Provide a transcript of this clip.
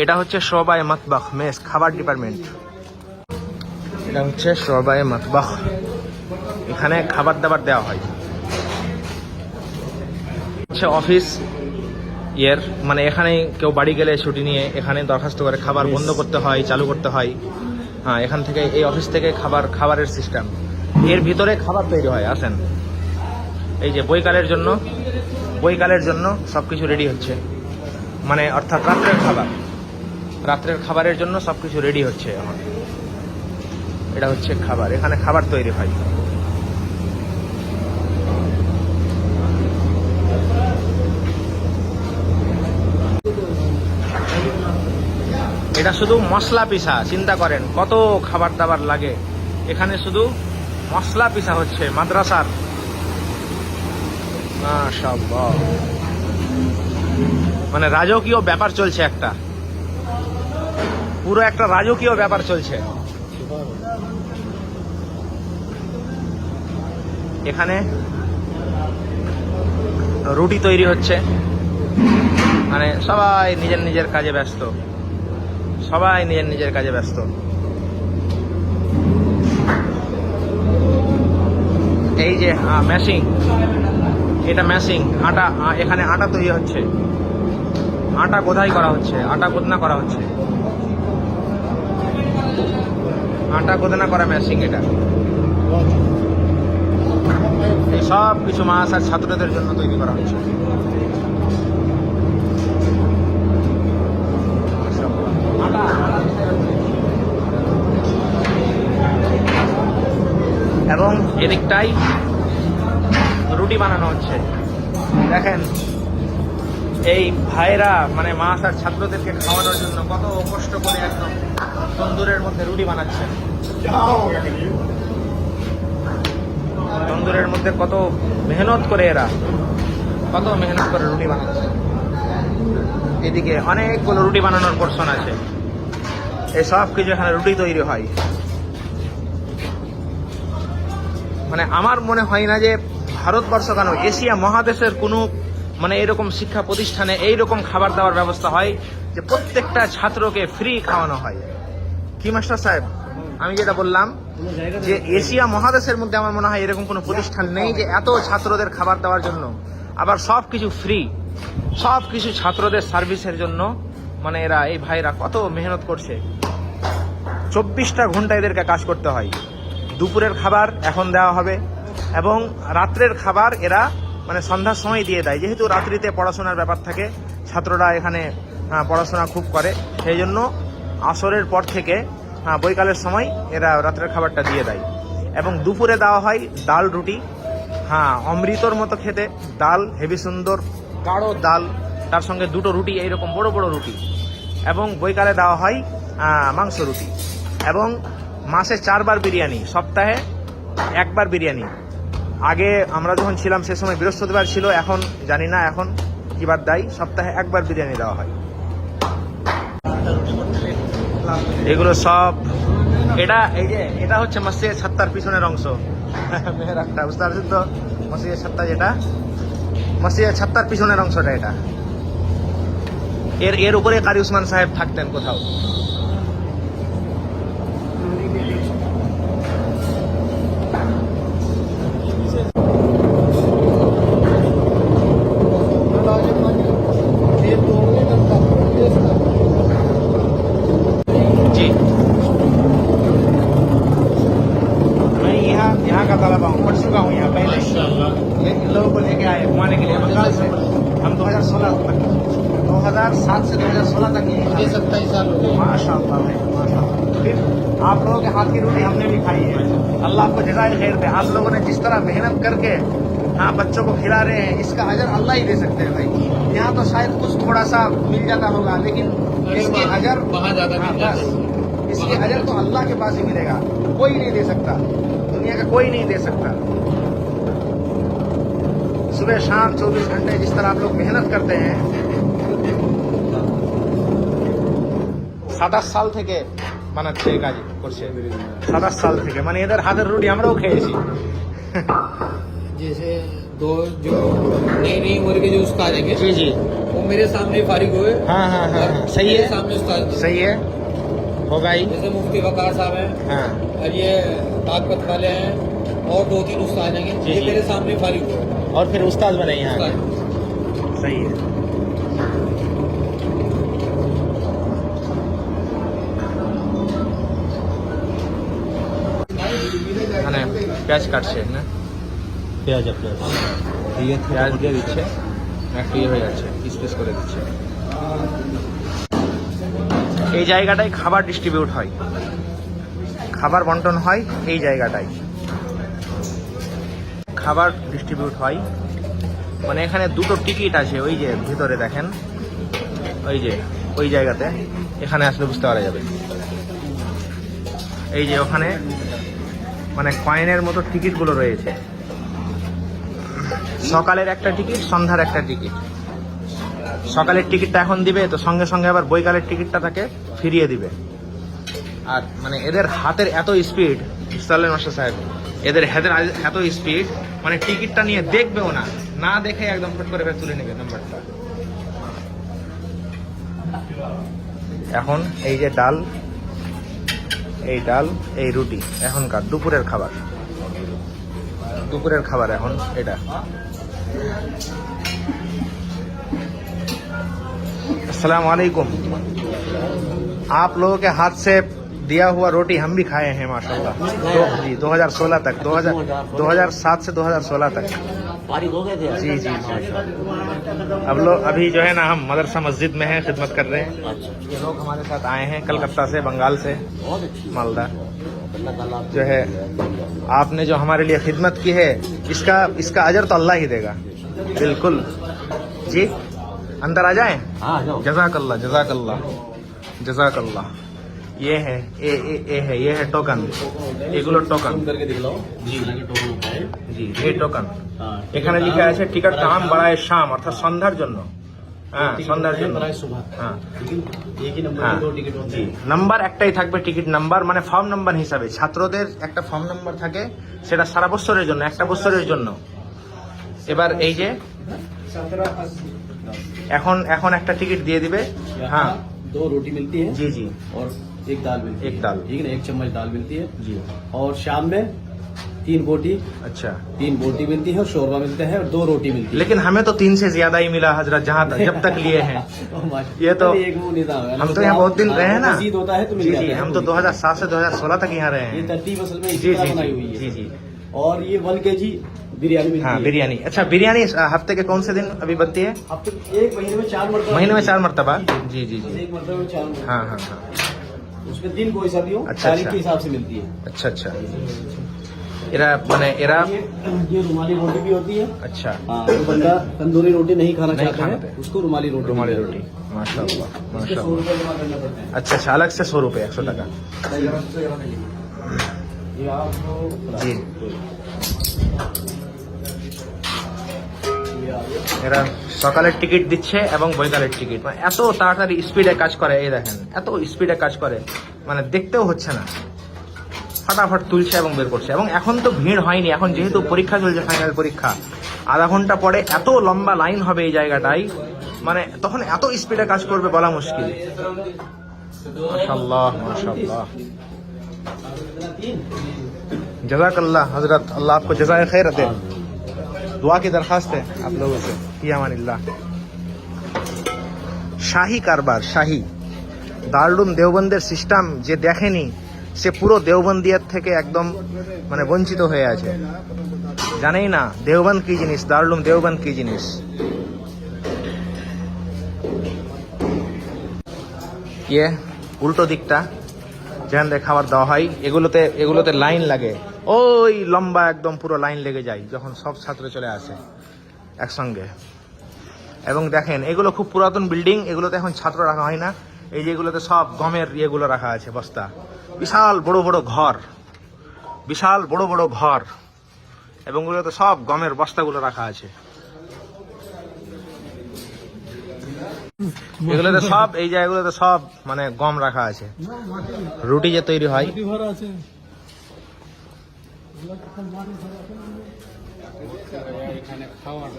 এটা হচ্ছে সবাই মাতবাখ মেস খাবার ডিপার্টমেন্ট এটা হচ্ছে সবাই মাতবাখ এখানে খাবার দাবার দেওয়া হয়। হচ্ছে অফিস ইয়ের মানে এখানে কেউ বাড়ি গেলে ছুটি নিয়ে এখানে দরখাস্ত করে খাবার বন্ধ করতে হয় চালু করতে হয়। হ্যাঁ এখান থেকে এই অফিস থেকে খাবার খাবারের সিস্টেম এর ভিতরে খাবার তৈরি হয় আসেন। এই যে বইকালের জন্য বইকালের জন্য সব কিছু রেডি হচ্ছে। মানে অর্থাৎ রাত্রের খাবার। রাত্রের খাবারের জন্য সব কিছু রেডি হচ্ছে এখন। এটা হচ্ছে খাবার। এখানে খাবার তৈরি হয়। এটা শুধু মশলা পিসা, চিন্তা করেন, কত খাবার দাবার লাগে। এখানে শুধু মশলা পিসা হচ্ছে, মাদ্রাসার। মানে রাজকীয় ব্যাপার চলছে একটা। পুরো একটা রাজকীয় ব্যাপার চলছে। এখানে রুটি তৈরি হচ্ছে। মানে সবাই নিজের নিজের কাজে ব্যস্ত। সবাই নিজের নিজের কাজে ব্যস্ত। এই যে ম্যাশিং এটা ম্যাশিং আটা এখানে আটা তৈরি হচ্ছে। আটা কোথায় করা হচ্ছে? আটা কোদনা করা হচ্ছে? আটা কোদনা করা ম্যাশিং এটা। সব কিছু মাছ আর ছাত্রদের জন্য তৈরি করা হচ্ছে। এবং এদিকটাই রুটি বানানো হচ্ছে। দেখেন এই ভাইরা মানে মাছ আর ছাত্রদেরকে খাওয়ানোর জন্য কত কষ্ট করে একদম তন্দুরের মধ্যে রুটি বানাচ্ছেন। তন্দুরের মধ্যে কত মেহনত করে এরা, কত মেহনত করে রুটি বানাচ্ছে। এদিকে অনেকগুলো রুটি বানানোর পোর্শন আছে। এই সব কিছু এখানে রুটি তৈরি হয়। মানে আমার মনে হয় না যে ভারতবর্ষ কেন এশিয়া মহাদেশের কোনো মানে এরকম শিক্ষা প্রতিষ্ঠানে এইরকম খাবার দাবার ব্যবস্থা হয় যে প্রত্যেকটা ছাত্রকে ফ্রি খাওয়ানো হয়। কি, মাস্টার সাহেব? আমি যেটা বললাম যে এশিয়া মহাদেশের মধ্যে আমার মনে হয় এরকম কোনো প্রতিষ্ঠান নেই যে এত ছাত্রদের খাবার দেওয়ার জন্য। আবার সব কিছু ফ্রি সব কিছু ছাত্রদের সার্ভিসের জন্য। মানে এরা, এই ভাইরা কত মেহনত করছে। চব্বিশটা ঘণ্টা এদেরকে কাজ করতে হয়। দুপুরের খাবার এখন দেওয়া হবে এবং রাত্রের খাবার এরা মানে সন্ধ্যার সময় দিয়ে দেয়। যেহেতু রাত্রিতে পড়াশোনার ব্যাপার থাকে, ছাত্ররা এখানে পড়াশোনা খুব করে। সেই জন্য আসরের পর থেকে বৈকালের সময় এরা রাত্রের খাবারটা দিয়ে দেয়। এবং দুপুরে দেওয়া হয় ডাল রুটি। হ্যাঁ অমৃতর মতো খেতে। ডাল হেভি সুন্দর, গাঢ় ডাল, তার সঙ্গে দুটো রুটি, এইরকম বড় বড় রুটি। এবং বৈকালে দেওয়া হয় মাংস রুটি। এবং মাসে চারবার বিরিয়ানি, সপ্তাহে একবার বিরিয়ানি। আগে আমরা যখন ছিলাম সে সময় বৃহস্পতিবার ছিল, এখন জানি না এখন কিবার দেয়, সপ্তাহে একবার বিরিয়ানি দেওয়া হয়। এগুলো সব এটা, এই যে, এটা হচ্ছে মসজিদের ছাত্তার পিছনের অংশ। মেহরাবটা বুঝতে পারছেন তো? মসজিদের ছাত্তা যেটা মসজিদের ছাত্তার পিছনের অংশটা এটা। এর এর উপরে কারি উসমান সাহেব থাকতেন কোথাও। चुका हूँ यहाँ पहले। ये लोगों को लेके आए घुमाने के लिए बंगाल से। हम 2016 तक। 2007 से 2016 तक यहीं। सत्ताईस साल हो गए माशा भाई माशा फिर आप लोगों के हाथ की रोटी हमने भी खाई है। अल्लाह आपको जजाय खैर दे। आप लोगों ने जिस तरह मेहनत करके हाँ बच्चों को खिला रहे हैं इसका अजर अल्लाह ही दे सकते हैं भाई। यहाँ तो शायद कुछ थोड़ा सा मिल जाता होगा लेकिन इसके अजर वहाँ ज़्यादा हाँ, बस। इसके अजर तो अल्लाह के पास ही मिलेगा। कोई नहीं दे सकता। दुनिया का कोई नहीं दे सकता सुबह शाम 24 घंटे जिस तरह आप लोग मेहनत करते हैं সাতাশ সাল থেকে বানাচ্ছে এই কাজ করছে সাতাশ সাল থেকে মানে এদের হাতের রুটি আমরাও খেয়েছি जैसे तो जो नई नई उम्र के जो उस्ताद हैं जी जी वो मेरे सामने फारिग हुए हाँ हाँ हाँ हाँ, सही मेरे है सामने उस्ताद थे। सही है होगा ही जैसे मुफ्ती वकार साहब हैं हाँ और ये ताकत वाले हैं और दो तीन उस्ताद हैं जी, ये जी। मेरे सामने फारिग हुए और फिर उस्ताद बने यहाँ के। उस्ताद। सही है মানে পেঁয়াজ কাটছে না পেঁয়াজ আপনার দিয়ে পেঁয়াজ দিয়ে দিচ্ছে একটু ইয়ে হয়ে যাচ্ছে পিস পিস করে দিচ্ছে এই জায়গাটায় খাবার ডিস্ট্রিবিউট হয়। খাবার বন্টন হয় এই জায়গাটায়। খাবার ডিস্ট্রিবিউট হয়। মানে এখানে দুটো টিকিট আছে, ওই যে ভিতরে দেখেন। ওই যে, ওই জায়গাতে। এখানে আসলে বুঝতে পারা যাবে। এই যে ওখানে মানে কয়েনের মতো টিকিটগুলো রয়েছে। সকালের একটা টিকিট, সন্ধ্যার একটা টিকিট। সকালের টিকিটটা এখন দিবে, তো সঙ্গে সঙ্গে আবার বৈকালের টিকিটটা তাকে ফিরিয়ে দিবে। আর মানে এদের হাতের এত স্পিড সালেম মাস্টার সাহেব? এদের হাতের এত স্পিড মানে টিকিটটা নিয়ে দেখবেও না না দেখে একদম ফট করে তুলে নেবে নাম্বারটা এখন এই যে ডাল, এই ডাল, এই রুটি, এখনকার দুপুরের খাবার। দুপুরের খাবার এখন এটা। अस्सलाम वालेकुम आप लोगों के हाथ से दिया हुआ रोटी हम भी खाए हैं माशाल्लाह। दो, जी 2016 तक 2000 2007 से 2016 तक। जी जी अब लोग अभी जो है ना हम मदरसा मस्जिद में हैं खिदमत कर रहे हैं। ये लोग हमारे साथ आए हैं कलकत्ता से बंगाल से मालदा। जो है आपने जो हमारे लिए खिदमत की है इसका इसका अजर तो अल्लाह ही देगा। बिल्कुल। जी? अंदर आ जाएं हाँ आ जाओ जजाकल्ला जजाकल्ला जजाकल्ला ये है ए, ए, ए है ये है टोकन এগুলো টোকন करके दिखलाओ जी। हालांकि टोकन होता है জি এই টোকন हाँ এখানে লিখা আছে টিকিট কাম বাড়ায় শাম অর্থাৎ সন্ধ্যার জন্য হ্যাঁ সন্ধ্যার জন্য बनाए सुबह হ্যাঁ लेकिन एक ही नंबर হ্যাঁ के दो टिकट होते জি हैं নাম্বার একটাই থাকবে টিকিট নাম্বার মানে ফর্ম নাম্বার হিসাবে ছাত্রদের একটা ফর্ম নাম্বার থাকে সেটা সারা বছরের জন্য একটা বছরের জন্য এবার এই যে এখন এখন একটা টিকিট দিয়ে দিবে হ্যাঁ यहाँ दो रोटी मिलती है জি জি और एक दाल मिलती है एक दाल। ठीक है ना एक चम्मच दाल मिलती है জি और शाम में तीन बोटी अच्छा तीन बोटी मिलती है और शोरबा मिलता है और दो रोटी मिलती है लेकिन हमें तो तीन से ज्यादा ही मिला हजरत जहाँ तक जब तक लिए हैं ये तो- एक वो निजाम है हम तो यहाँ बहुत दिन रहे हैं ना मजीद होता है तो मिल जी जाता जी है हम तो 2007 से 2016 तक यहाँ रहे ये हैं तरतीब असल में जी इसी जी तरह बनाई हुई जी है जी और ये वन के जी बिरयानी हाँ बिरयानी। अच्छा बिरयानी हफ़्ते के कौन से दिन अभी बनती है? हफ़्ते एक महीने में चार मरतबा महीने में चार मरतबा? जी जी जी एक मरतबा में चार हाँ हाँ हाँ। उसमें दिन कोई सा भी हो अच्छा, तारीख अच्छा। के हिसाब से मिलती है। अच्छा अच्छा। एरा मैंने एरा ये ये रुमाली रोटी भी होती है। अच्छा। हाँ जो बंदा तंदूरी रोटी नहीं खाना नहीं चाहता है। उसको रुमाली रोटी रुमाली रोटी। रुपए पड़ता है। अच्छा अच्छा अलग से सौ रुपये एक सौ टका। এরা সকালের টিকিট দিচ্ছে এবং বৈকালের টিকিট। মানে এত তাড়াতাড়ি স্পিডে কাজ করে, এই দেখেন, এত স্পিডে কাজ করে। মানে দেখতেও হচ্ছে না। ফাটাফাট তুলছে এবং বের করছে। এবং এখন তো ভিড় হয়নি। এখন যেহেতু পরীক্ষা চলছে ফাইনাল পরীক্ষা, আধা ঘণ্টা পরে এত লম্বা লাইন হবে এই জায়গাটাই মানে তখন এত স্পিডে কাজ করবে বলা মুশকিল। মাসাল্লাহ মাসাল্লাহ মাশাল্লাহ जजाकल्ला हजरत अल्लाह आपको जजाय खैर दे दुआ की दरखास्त है आप लोगों से फी अमानिल्लाह শাহী কারবার শাহী দারুম দেওবন্দের সিস্টেম যে দেখেনি সে পুরো দেওবন্দিয়ার থেকে একদম মানে বঞ্চিত হয়ে আছে জানেই না দেওবন্দ কি জিনিস দারুম দেওবন্দ কি জিনিস ইয়ে উল্টো দিকটা যেখান খাবার দেওয়া হয়, এগুলোতে এগুলোতে লাইন লাগে। ওই লম্বা একদম পুরো লাইন লেগে যায়, যখন সব ছাত্র চলে আসে একসঙ্গে। এবং দেখেন, এগুলো খুব পুরাতন বিল্ডিং, এগুলোতে এখন ছাত্র রাখা হয় না। এই যেগুলোতে সব গমের ইয়েগুলো রাখা আছে, বস্তা। বিশাল বড় বড় ঘর। বিশাল বড় বড় ঘর। এবং এগুলোতে সব গমের বস্তাগুলো রাখা আছে। এগুলোতে সব, এই জায়গাগুলোতে সব মানে গম রাখা আছে। রুটি যে তৈরি হয়। এখানে খাওয়ার